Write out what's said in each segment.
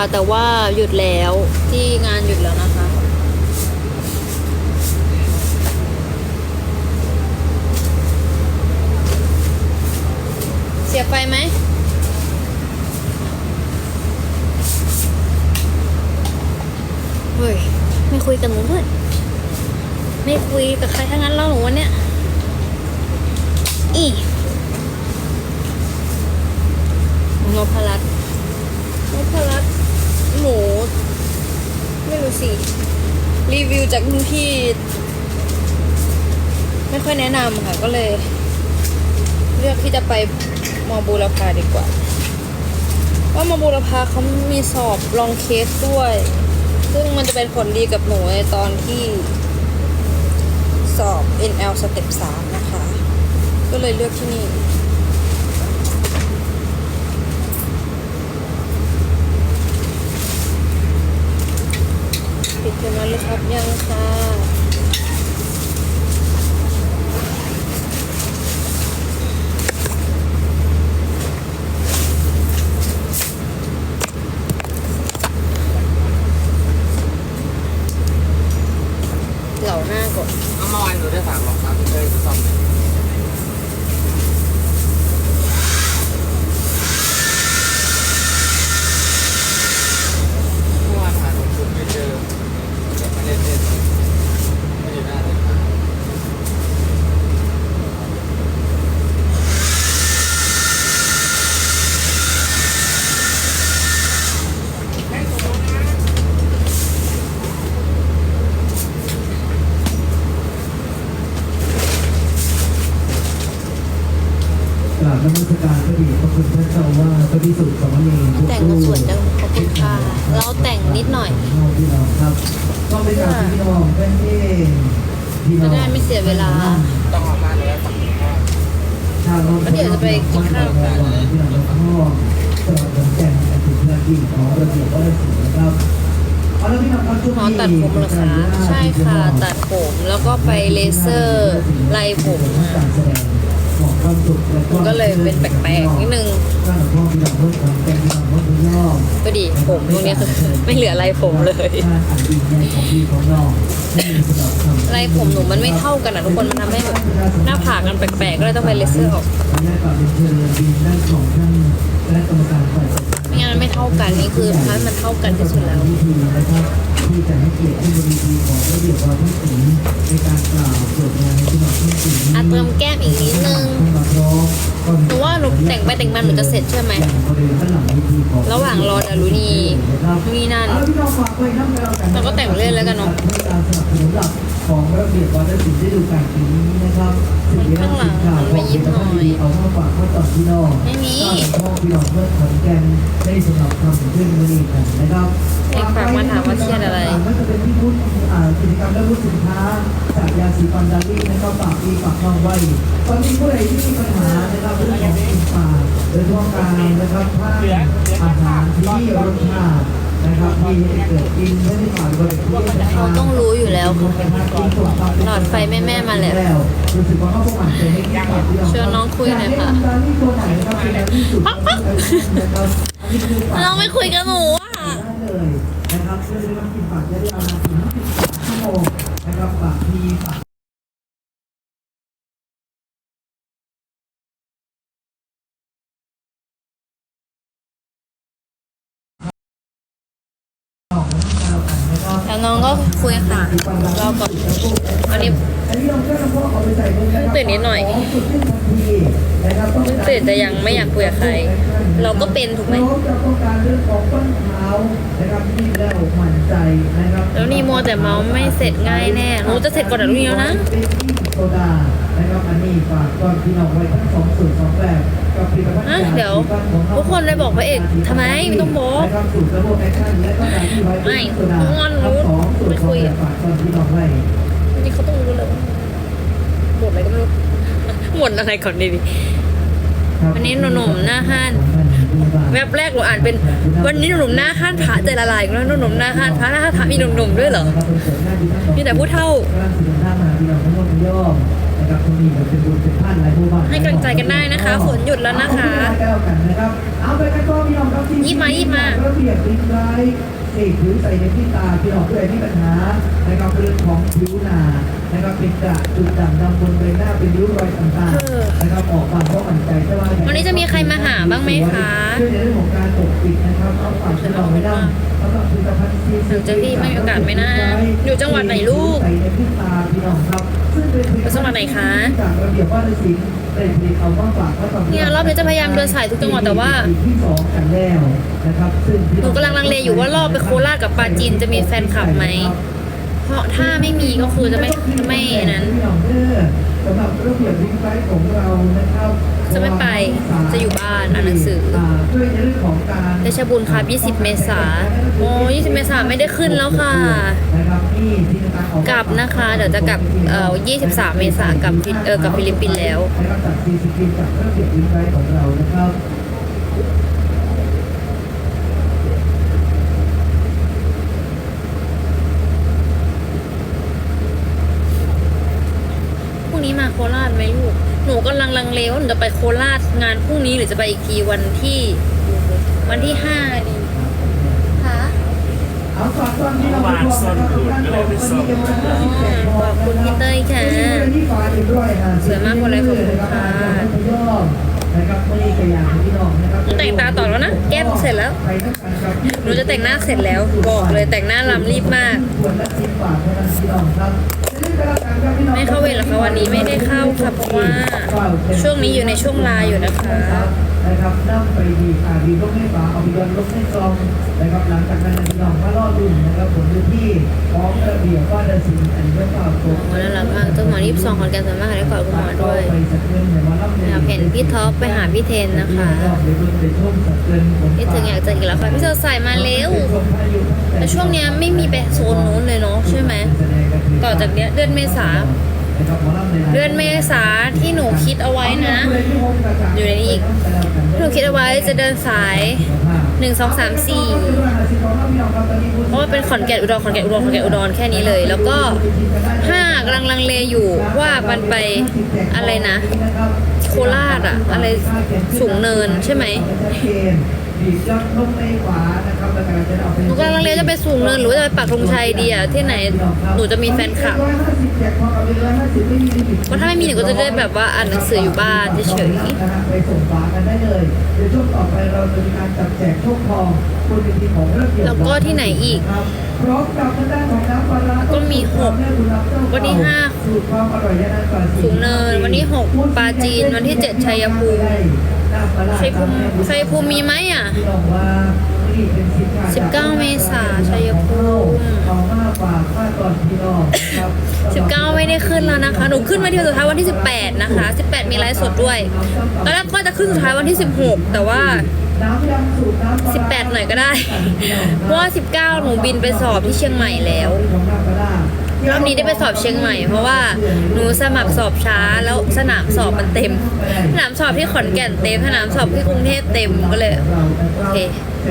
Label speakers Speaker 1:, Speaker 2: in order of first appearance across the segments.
Speaker 1: ค่ะ แต่ว่าหยุดแล้วที่งานหยุดแล้วนะคะเสียบไฟไหมเฮ้ย ไม่คุยกับหนูด้วยไม่คุยกับใครทั้งนั้นแล้วหนูวันเนี้ยอีนพรัตน์นพรัตน์ หนูไม่รู้สิ รีวิวจากรุ่นพี่ ไม่ค่อยแนะนำค่ะ ก็เลย เลือกที่จะไปมอบูรพาดีกว่า ว่ามอบูรพาเขามีสอบลองเคสด้วย ซึ่งมันจะเป็นผลดีกับหนูในตอนที่สอบ NL สเต็ป3นะคะ ก็เลยเลือกที่นี่ ปิดกันมาเลยครับยังค่ะเหล่าหน้าก่อน
Speaker 2: เอาเมื่อวานหนูได้ฝากบอกครับเคยซ่อมอวานหาหนูคุณไม่เจอเก็บมาเล่นเล่นไม่อยู่หน้าเลยครับ
Speaker 3: กราบนมัสการพระเดชพระคุณพระเจ้าว่าพระพิสุทธิ์สามเณรทุก
Speaker 1: แต่ง
Speaker 3: รู
Speaker 1: ก็
Speaker 3: ป
Speaker 1: สวยจังขอบคุณค่ะ เราแต่งนิดหน่อย
Speaker 3: พี่น้องครับก็เป็นการที่พี่น้องเป็นเองพี่น้อง
Speaker 1: จะได้ไม่เสียเวลา
Speaker 2: ต้องออกมาเลยฝั่งนี้พ่อ
Speaker 3: ชาวโน้น
Speaker 1: แล้วเดี๋ยวจะไปกินข้าว
Speaker 3: พี่น้องพ่อตลอดจนแก่งถึงเพื่อนยิ่งของระเบียบวัฒนศิลป์นะครับเอาละพี่น้องครับช่วง
Speaker 1: หมอ
Speaker 3: นี้
Speaker 1: ตัดผมเหรอคะใช่ค่ะ ตัดผมแล้วก็ไปเลเซอร์ไล่ผมมา
Speaker 3: มั
Speaker 1: นก็เลยเป็นแปลกๆนิดนึง
Speaker 3: ก็หลวงพ่อพี่น้องเพิ่มควา
Speaker 1: ดีผมตรงนี้คือไม่เหลืออะไรผมเลยอะไรผมหนูมันไม่เท่ากันอะทุกคนมันทำให้แบบหน้าผากกันแปลกๆก็เลยต้องไปเลเซอร์ออก งั้นไม่เท่ากันนี่คือทำให้มันเท่ากันที่สุดแล้ว
Speaker 3: ที่จะให้เกียรติที่บริดีของระเบียบวาทศิลป์ในการกล่าวสวดงานในที่เราทุ่งศิลป์
Speaker 1: อะเติมแก้มอีกนิดนึงหนูว่าหนูแต่งไปแต่งมาหนูจะเสร็จใช่ไหม ระหว่างรอดารุณีนี่นั่นเราก็แต่งเล่นแล้วกันเนอะ
Speaker 3: ของระเบียบวัฒนศิลป์ได้ดูการปีนี้นะครับ
Speaker 1: ข้างหลังมันไม่ยิ้มหน่อยน
Speaker 3: เอาข้าฝากข้าต่อพี่น้อง
Speaker 1: ไม่มี
Speaker 3: พ่อพี่น้องเพื่อขอนแก่นได้สำหรับทำขึ้นมานี่กันนะครับ
Speaker 1: เด็กฝากมาถามว่าเครียดอะไร
Speaker 3: ก็จะเป็นที่พูดอ่ากิจกรรมและพูดสินค้าจากยาสีฟันดารี่นะครับฝากพี่ฝากน้องไว้ตอนนี้ผู้ใดที่มีปัญหานะครับเรื่องของกินป่าโดยเฉพาะการนะครับผ้าอาหารที่รสชาติ นะครับที่เกิดกินไม่ได้ผ่านบริเวณที่
Speaker 1: เขาต้องรู้อยู่แล้วค่ะหลอดไฟแม่ๆมาแล้ว
Speaker 3: รู้สึกว่าเขาคงอ่านใจไม่ยาก
Speaker 1: ชวนน้องคุยหน่อยค่ะเราไม่คุยกับหนูอะ
Speaker 3: เลยนะครับเพื่อที่ว่ากินฝากจะได้เอามาถึง50ชั่วโมงนะครับฝากมีฝาก
Speaker 1: แล้วนี่มั
Speaker 3: ว
Speaker 1: แต่เมาส์ไม่เสร็จง่ายแน่หนูจะเสร็จก่อนเดี๋ยวนี้แล้วนะ
Speaker 3: เป็นที่โซดานะครับอันนี้ฝากก่อนพี่น้องไว้ทั้งสองสูตรสองแบบกับผลิตภัณฑ์
Speaker 1: อะเดี๋ยวทุกคนเลยบอกพระเอกทำไมไม่ต้องบอก
Speaker 3: นะครับสูตรระบบแอคชั่นและก็การที่ไว้
Speaker 1: ไม่
Speaker 3: โซดา
Speaker 1: งอนรู้
Speaker 3: ทั้งสองสูตร
Speaker 1: ไม่
Speaker 3: ส
Speaker 1: คุ
Speaker 3: อง
Speaker 1: ย
Speaker 3: แบบฝากก่อนพี่น้องไว้
Speaker 1: จริงๆเขาต้องรู้เลยว่าหมดอะไรก็ไม่รู้หมดอะไรก่อนดีดิวันนี้หนุ่มๆหน้าห้าน แวบแรกหนูอ่านเป็นวันนี้หนุ่มหน้าห้านพระใจละลายแล้วหนุ่มหน้าห้านพระหน้าห้านพระมีหนุ่มๆด้วยเหรอมีแต่ผู้เท่าให้กำลังใจกันได้นะคะ ฝนหยุดแล้วนะคะ
Speaker 3: เอาไปกันนะครับเอาไปกันก็พี่น้องครับที่
Speaker 1: ยิ้มมายิ้มมา
Speaker 3: ระเบียบริ้งไรเศษผิวใส่ในที่ตาพี่น้องด้วยที่ปัญหานะครับเรื่องของผิวหนา นะครับเป็นกระจุดด่างดำบนใบหน้าเป็นริ้วรอยต่างๆนะครับออกมาเพราะมั่นใจแต่ว่า
Speaker 1: วันนี้จะมีใครมาหาบ้างไหมคะ
Speaker 3: ช่วยในเรื่องของการปกปิดนะครับเอาฝากพี่น้องไว้ได้สำหรับผลิตภัณฑ์ CC
Speaker 1: หนูจะพี่ไม่มีโอกาสไหมนะ อยู่จังหวัดไหนลูก
Speaker 3: ใส่ในพริบตาพี่น้องครับซึ่งเป็นผลิตภัณฑ์
Speaker 1: จังหวัดไหนคะ
Speaker 3: จากระเบียบว่าฤาษีได้ผลิตเอามาฝากไว้กับ
Speaker 1: เนี่ยรอบนี้จะพยายามเดินสายทุกจังหวัดแต่ว่า
Speaker 3: ที่สองกันแล้วนะครับซึ่งพี่
Speaker 1: หนูกำลังลังเลอยู่ว่ารอบไปโคราชกับปราจีนจะมีแฟนคลับไหม เพราะถ้าไม่มีก็คือจะไม่ไม่นั้น
Speaker 3: พี่น้องเด้อสำหรับระเบียบวิงไซต์ของเรานะครับ
Speaker 1: จะไม่ไปจะอยู่บ้านอ่านหนังสือ
Speaker 3: ช่วยในเรื่องของการ
Speaker 1: เดชบุญครับ 20 เมษาโอ้20 เมษาไม่ได้ขึ้นแล้วค่ะ
Speaker 3: นะครับนี่ที่ต่างๆออก
Speaker 1: กลับนะคะ เดี๋ยวจะกลับเอ่อ23 เมษายนกับฟิเออกับฟิลิปปินส์แล้ว
Speaker 3: นะครับจากซีซีจากระเบียบวิงไซต์ของเรานะครับ
Speaker 1: พรุ่งนี้มาโคราชไหมลูก หนูกำลังลัง เลว่าหนูจะไปโคราชงานพรุ่งนี้หรือจะไปอีกทีวันที่ วันที่ห้าดีคะ
Speaker 3: เอาฝากตอนนี้เรา
Speaker 2: เมื่อวานซ่อนรูดก็เลยไปซ่อน
Speaker 1: ขอบคุณพี่เต้ยค่ะสวยมากคนเลยขอบคุณค่ะ
Speaker 3: นะครับไม่ได้กระยางพี่น้องนะครับ
Speaker 1: หนูแต่งตาต่อแล้วนะ แก้มเสร็จแล้ว หนูจะแต่งหน้าเสร็จแล้ว บอกเลยแต่งหน้าลำรีบมาก ไม่เข้าเวรหรอคะวันนี้ไม่ได้เข้าค่ะเพราะว่า ช่วงนี้อยู่ในช่วงลาอยู่นะคะ
Speaker 3: นะครับนั่งไปดีอ่าดีลงให้ฝาเอาไปย้อนลงให้ซองนะครับหลังจากนั้นน้องมาล่อรุ่นนะครับผมอยู่ที่ของระเบียบว่าจะสินอันเจ้าข่าวโก
Speaker 1: โอ้น่ารักมากเจ้าหมอรีบสองคนกันสามารถได้กอดคุณหมอด้วยอยากเห็นพี่ท็อปไปหาพี่เทนนะคะคิดถึงอยากเจออีกแล้วค่ะพี่เซลใส่มาเร็วแต่ช่วงเนี้ยไม่มีไปโซนนู้นเลยเนาะใช่ไหมต่อจากเนี้ยเดือนเมษาเดือนเมษาที่หนูคิดเอาไว้นะ อยู่ในนี้อีกหนูคิดเอาไว้จะเดินสายหนึ่งสองสามสี่เพราะว่าเป็นขอนแก่นอุดรขอนแก่นอุดรขอนแก่นอุดรแค่นี้เลย แล้วก็ห้ากำลังลังเลอยู่ว่ามันไปอะไรนะ โคราชอะอะไรสูงเนินใช่ไหม หนูกำลังลังเลจะไปสูงเนินหรือว่าจะไปปักธงชัยดีอะที่ไหนหนูจะมีแฟนคลับเพราะถ้าไม่มีหนูก็จะได้แบบว่าอ่านหนังสืออยู่บ้านเฉย
Speaker 3: ไปส่งฝากันได้เลยเดี๋ยวช่วงต่อไปเราจะมีการจับแจกโชคทองบนเวทีของระเบียบ
Speaker 1: แล้วก็ที่ไหนอีก
Speaker 3: ครับพร้อมกับทางด้านของน้ำปลาร้า
Speaker 1: ก็มีหกวันที่ห้า
Speaker 3: สูตรความอร่อยยานานกว่า
Speaker 1: สูงเนินวันที่หกปลาจีนวันที่เจ็ดชัยภูมิ ชัยภูมิชัยภูมิมีไหมอะ
Speaker 3: ที่บอกว่านี่เป็นสินค้า
Speaker 1: สิบเก้าเมษาชัยภูมิ
Speaker 3: เอมากกว่าค่าก่อน
Speaker 1: 19 ไม่ได้ขึ้นแล้วนะคะ หนูขึ้นมาที่สุดท้ายวันที่ 18 นะคะ 18 มีไลฟ์สดด้วย ตอนแรกก็จะขึ้นสุดท้ายวันที่ 16 แต่ว่า 18 หน่อยก็ได้ เพราะว่า 19 หนูบินไปสอบที่เชียงใหม่แล้ว รอบนี้ได้ไปสอบเชียงใหม่ เพราะว่าหนูสมัครสอบช้าแล้วสนามสอบมันเต็ม สนามสอบที่ขอนแก่นเต็ม สนามสอบที่กรุงเทพเต็มก็เลยโอเค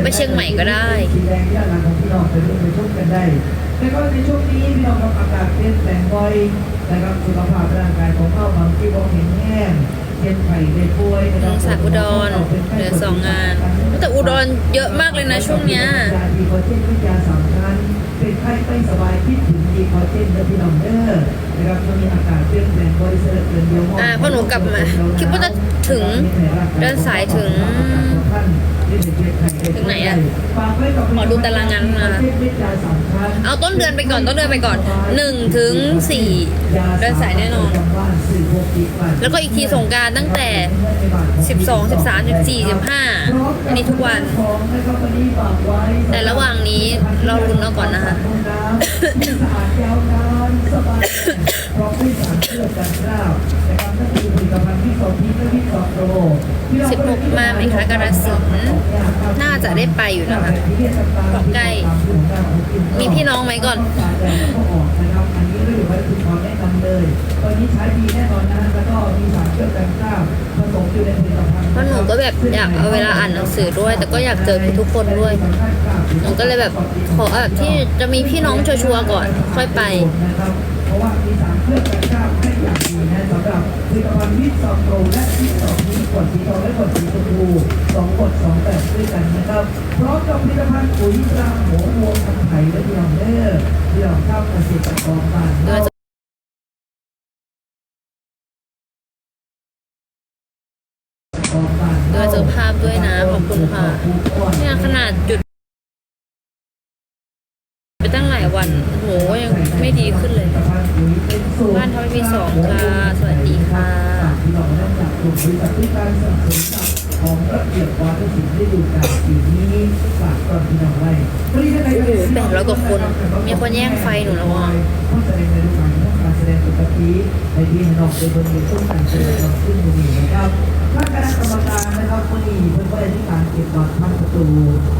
Speaker 1: ไปเชียงใหม่ก็ได้
Speaker 3: แดงย่านหลังของพี่น้องไปร่วก็ในช่วงนี้พี่น้องครับอากาศเปลี่ยนแปลงบ่อยนะครับสุขภาพร่างกายของเราบางที่บ่เห็นแห้งเช่นไข้ได้ป่วยนะครับ
Speaker 1: สายอุดรเหลือสองงาน แต่อุดรเยอะมากเลยนะช่วงเนี้ย
Speaker 3: ยาดีคอเจนวิทยาสำคัญเป็นไข้ไม่สบายคิดถึ คอเจนเด้อพี่น้องเด้อนะครับช่วงนี้อากาศเปลี่ยนแปลงบ่อยเสือเกินเดียวมอง
Speaker 1: อ่าพอหนูกลับมา คิดว่าจะถึงเดินสายถึง ถึงไหนอะขอดูตารางงานมาเอาต้นเดือนไปก่อนต้นเดือนไปก่อน1ถึง4เดินสายแน่นอน แล้วก็อีกทีสงการตั้งแต่12 13 14 15อันนี้ทุกวัน แต่ระหว่างนี้เราลุ้นเอาก่อนนะคะ 16มาไหมคะกาสินธุ์น่าจะได้ไปอยู่นะคะเพราะใกล้มีพี่น้องไหมก่อน
Speaker 3: อันนี้ไม่อยู่ไว้คือความแนะนำเลยตอนนี้ใช้ดีแน่นอนนะแล้วก็มีสารเคลือบกันกล้าวผสมอยู่ใน
Speaker 1: เพราะหนูก็แบบอยากเอาเวลาอ่านหนังสือด้วย แต่ก็อยากเจอทุกคนด้วยหนูก็เลยแบบขอแบบที่จะมีพี่น้องชัวร์ก่อน ค่อยไป
Speaker 3: เพราะว่ามีสารเคลือบกันกล้าวให้อย่างดีนะสำหรับผลิตภัณฑ์วิตซองโปรและวิตซองนี้กดสีทองและกดสีชมพูสองกดสองแบบด้วยกันนะครับพร้อมกับผลิตภัณฑ์ปุ๋ยตราหมูวัวพันไทยและพี่น้องเด้อพี่ยองข้าวเกษตรกรบ้าน
Speaker 1: ตั้งหลายวันโหยังไม่ดีขึ้นเลย บ้านทวีสองค่ะ สวัสดีค่ะ
Speaker 3: ที่เราได้จากกลุ่มบริษัทที่การสนับสนุนกับของระเบียบวาทศิลป์ได้ดูการปีนี้ฝากตอนพี่น้องไว้โอ้โห
Speaker 1: แปดร้อยกว่าคน มีคนแย่งไฟหนูแล้วอะ
Speaker 3: ผู้แสดงในรูปแบบการแสดงปกติในที่น้องเป็นคนมีต้นการแสดงของขึ้นมือนี้นะครับ ท่านคณะกรรมการนะครับวันนี้เพื่อนก็ได้ที่การเก็บบัตรพันประตู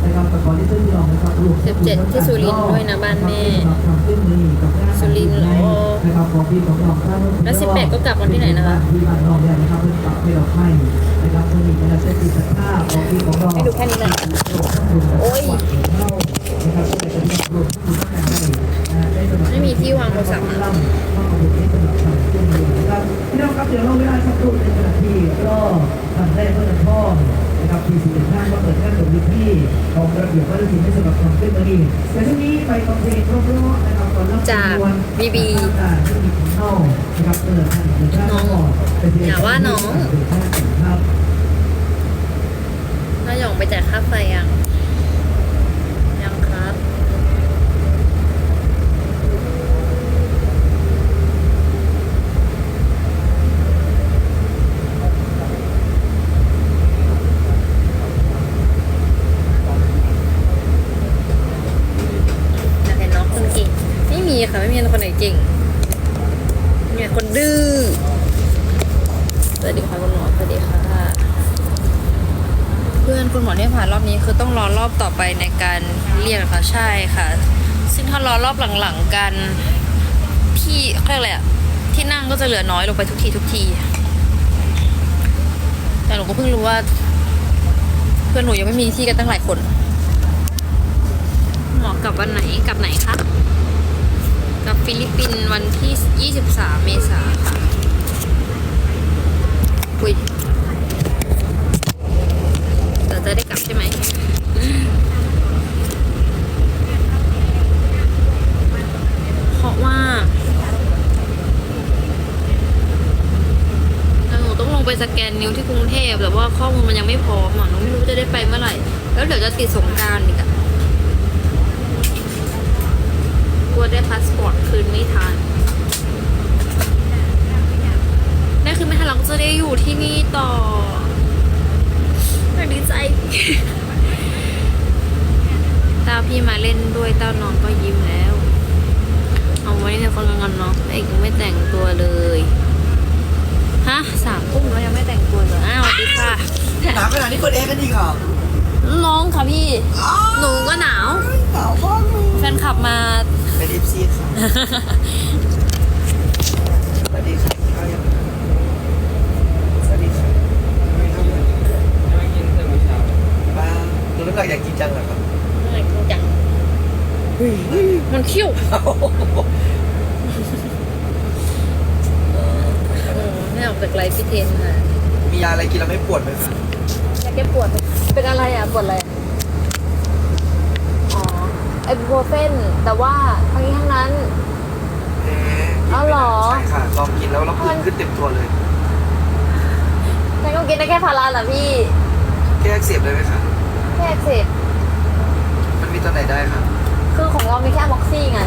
Speaker 3: นะครับประกอบที่ซึ่งพี่น้องนะครับรวม
Speaker 1: สิบเจ็ดที่สุรินทร์ด้วยนะบ้านแม่สุรินทร์เหรอ
Speaker 3: นะครับของพี่ของน้องท่าน
Speaker 1: แล้ว18ก็กลับวันที่ไหนนะคะ
Speaker 3: ที่บ้านน้องเนี่ยนะครับเพื่อนกลับไปดอกไม้นะครับวันนี้นะครับเป็นจิตภาพของพี่ของน้อง
Speaker 1: ให้ดูแค่นี้เลยโอ้ยนะครับไม่มีที่วางโทรศัพท์นะ
Speaker 3: พี่น้องครับเดี๋ยวเราเวลาสักครู่ในขณะที่ก็ทำได้เพื่อนพ่อนะครับที่สิบเอ็ดท่านก็เปิดการตรงที่ของระเบียบวัฒนศิลป์ให้สำหรับความเป็นมาดีแต่ช่นี้ไปฟังเพลงราะๆนะครับก่อนรับ
Speaker 1: จาก BB
Speaker 3: ที่มีนะครับเจอท่านท่าน
Speaker 1: น้อง
Speaker 3: อ
Speaker 1: ย่าว่าน้อง
Speaker 3: น้า
Speaker 1: หยองไปจ่ายค่าไฟยังยังครับ อยากเห็นน้องคนเก่งไม่มีค่ะ ไม่มีคนไหนเก่งมีแต่คนดื้อ สวัสดีค่ะคุณหมอสวัสดีค่ะ เพื่อนคุณหมอที่ผ่านรอบนี้คือต้องรอรอบต่อไปในการเรียกนะคะ ใช่ค่ะ ซึ่งถ้ารอรอบหลังๆกันที่เรียกอะไรอะที่นั่งก็จะเหลือน้อยลงไปทุกทีทุกที แต่หนูก็เพิ่งรู้ว่า เพื่อนหนูยังไม่มีที่กันตั้งหลายคนหมอกลับวันไหนกลับไหนคะกลับฟิลิปปินส์วันที่ 23 เมษาค่ะอุ้ยแต่จะได้กลับใช่ไหม เพ ราะว่าหนูต้องลงไปสแกนนิ้วที่กรุงเทพแต่ว่าข้อมูลมันยังไม่พร้อมอะหนูไม่รู้จะได้ไปเมื่อไหร่ แล้วเดี๋ยวจะติดสงการอีกลัวได้พาสปอร์ตคืนไม่ทันได้คืนไม่ทันเราก็จะได้อยู่ที่นี่ต่อดีใจ ตาพี่มาเล่นด้วยเต้าน้องก็ยิ้มแล้ว เอาวันนี้เนี่ยคนงอนๆเนาะเอกยังไม่แต่งตัวเลย ฮะสามทุ่มแล้วยังไม่แต่งตัวเลยอ้าวสวัสดีค่ะ
Speaker 2: หนาวขนาดนี้เปิดแอร์กันอีกเหรอ
Speaker 1: น้องค่ะพี่ หนูก็หนาว
Speaker 2: หนาวมากเลย
Speaker 1: แฟนคลับมา
Speaker 2: เป็นเอฟซีค่ะสวัสดีค่ะเอายังสวัสดีค่ะไม่ทำเลยไม่กินเสร็จเมื่อเช้าบ้าดูน้ำหนักอยากกินจังเหรอครับ
Speaker 1: อะไรกูจัง มันคิ้วโอ้ไม่ออกจากไลฟ์พี่เทนค่ะ
Speaker 2: มียาอะไรกินแล้วไม่ปวดไหมคะ
Speaker 1: อยากแก้ปวด เป็นอะไรอะ ปวดอะไรอะอ๋อไอบูโพรเฟนแต่ว่าทั้งนี้ทั้งนั้น
Speaker 2: แหม
Speaker 1: เอาเหรอ
Speaker 2: ใช่ค่ะ ลองกินแล้วเราผื่นขึ้นเต็มตัวเลย
Speaker 1: ฉันก็กินได้แค่พาราแหละพี่
Speaker 2: แก้อักเสบเลยไหมคะ
Speaker 1: แค่อักเสบ
Speaker 2: มันมีตัวไหนได้ครับ
Speaker 1: คือของเรามีแค่ม็อกซี่ไง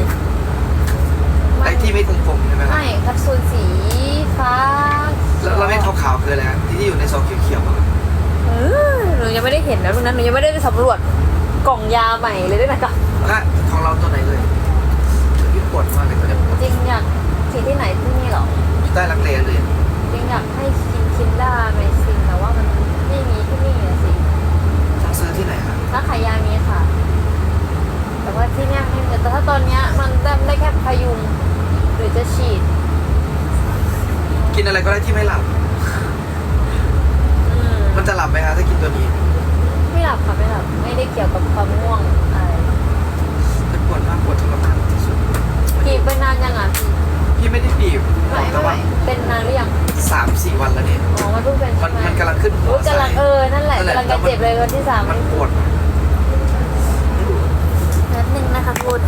Speaker 2: ไอ้ที่ไม่กลมๆใช่ไหมครับ
Speaker 1: ไม่แคปซูลสีฟ้า
Speaker 2: แล้วแล้วเม็ดขาวๆคืออะไรครับที่ที่อยู่ในซองเขียวๆอะครับ
Speaker 1: เออหนูยังไม่ได้เห็นนะตรงนั้นหนูยังไม่ได้ไปสำรวจกล่องยาใหม่เลยด้วยนะจ๊ะ
Speaker 2: และของเราตัวไหนเลยพี่ปวดมากเลยตัวเนี้ยปวด
Speaker 1: จริงอยากฉีดที่ไหนที่นี่เหรอ
Speaker 2: อยู่ใต้รักเลเลย
Speaker 1: จริงอยากให้กินคินด้าไมซินแต่ว่ามันไม่มีที่นี่ พยุง หรือจะฉีด
Speaker 2: กินอะไรก็ได้ที่ไม่หลับ
Speaker 1: มั
Speaker 2: นจะหลับไหมคะถ้ากินตัวนี้
Speaker 1: ไม่หลับค่ะไม่หลับ ไม่ได้เกี่ยวกับความง่วงอะไร
Speaker 2: จะปวดมากปวดทรมานที่สุด
Speaker 1: ผีบไปนานยังอะพี่
Speaker 2: พี่ไม่ได้ปีบบ
Speaker 1: อก
Speaker 2: แต่ว่
Speaker 1: เป็นนา
Speaker 2: น
Speaker 1: หรือยังสา
Speaker 2: มสี่วันแล้วเนี่ย อ๋อมันเพิ่งเป็นมันมันกำลังขึ้นหัวโอ้กำลั
Speaker 1: งเออนั่นแหละกำลังจะเจ็บเลยวันที่สา
Speaker 2: ม
Speaker 1: มันปวดนัดหนึ่งนะคะ
Speaker 2: คุณ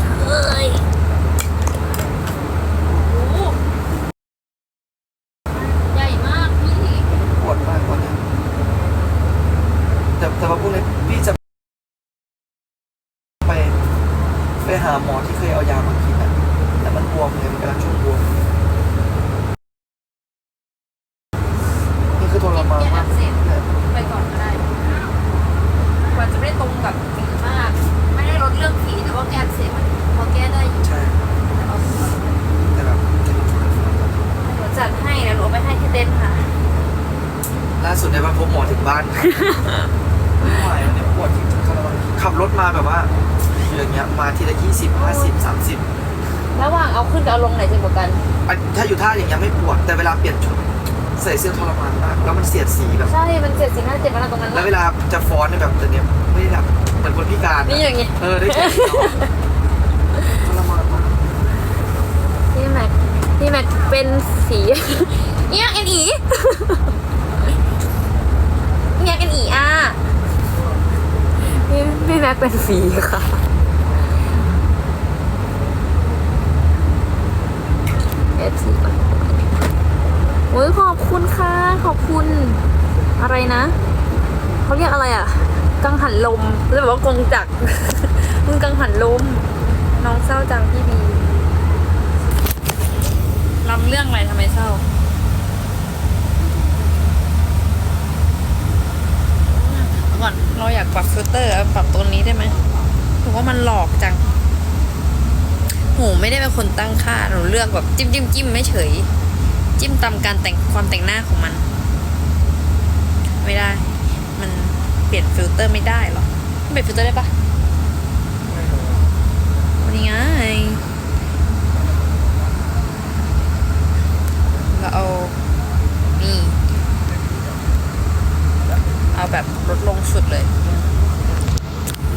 Speaker 2: าสุดได้มาพบหมอถึงบ้านไม่ไหวมันเนี่ยปวดจริงๆทรมานขับรถมาแบบว่าอย่างเงี้ยมาทีละยี่สิบห้าสิบสามสิบ
Speaker 1: ระหว่างเอาขึ้นกับเอาลงไหนจะกว่ากัน
Speaker 2: ถ้าอยู่ท่าอย่างเงี้ยไม่ปวดแต่เวลาเปลี่ยนชุดใส่เสื้อทรมานมากแล้วมันเสียดสีแบบ
Speaker 1: ใช่ มันเจ็ดสิบห้าเจ็ดมันตรงนั้น
Speaker 2: แล้วเวลาจะฟ้อนเนี่ยแบบตัวเนี้ยไม่ได้แบบเหมือนคนพิการ
Speaker 1: นี่อย่างงี้
Speaker 2: เออได้แค่นี้เนาะทรมานมาก
Speaker 1: พี่แม็กพี่แม็กเป็นสีเนี่ยเอ็นอีเนี่ยเอ็นอีอะพี่พี่ แม็กเป็นสีค่ะเอฟซีโอ้ยขอบคุณค่ะ ขอบคุณ อะไรนะ เขาเรียกอะไรอะ กังหันลมหรือแบบว่ากงจักมึงกังหันลม น้องเศร้าจังพี่บีลำเรื่องอะไรทำไมเศร้า ก่อน เราอยากปรับฟิลเตอร์ปรับตรงนี้ได้ไหมถือว่ามันหลอกจังหนูไม่ได้เป็นคนตั้งค่าหนูเลือกแบบจิ้มจิ้มจิ้มไม่เฉย จิ้มตามการแต่งความแต่งหน้าของมัน ไม่ได้ มันเปลี่ยนฟิลเตอร์ไม่ได้หรอกเปลี่ยนฟิลเตอร์ได้ปะนี่ไงเราเอานี่ เอาแบบลดลงสุดเลย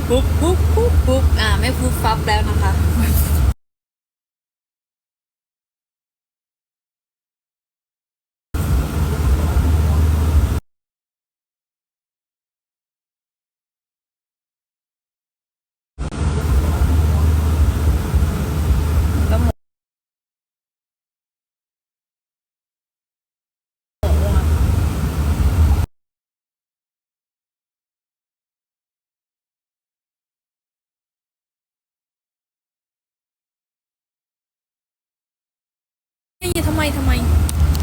Speaker 1: ปุ๊บปุ๊บปุ๊บปุ๊บอ่าไม่ปุ๊บฟับแล้วนะคะ ก็หมดเฮ้ย ทำไมทำไม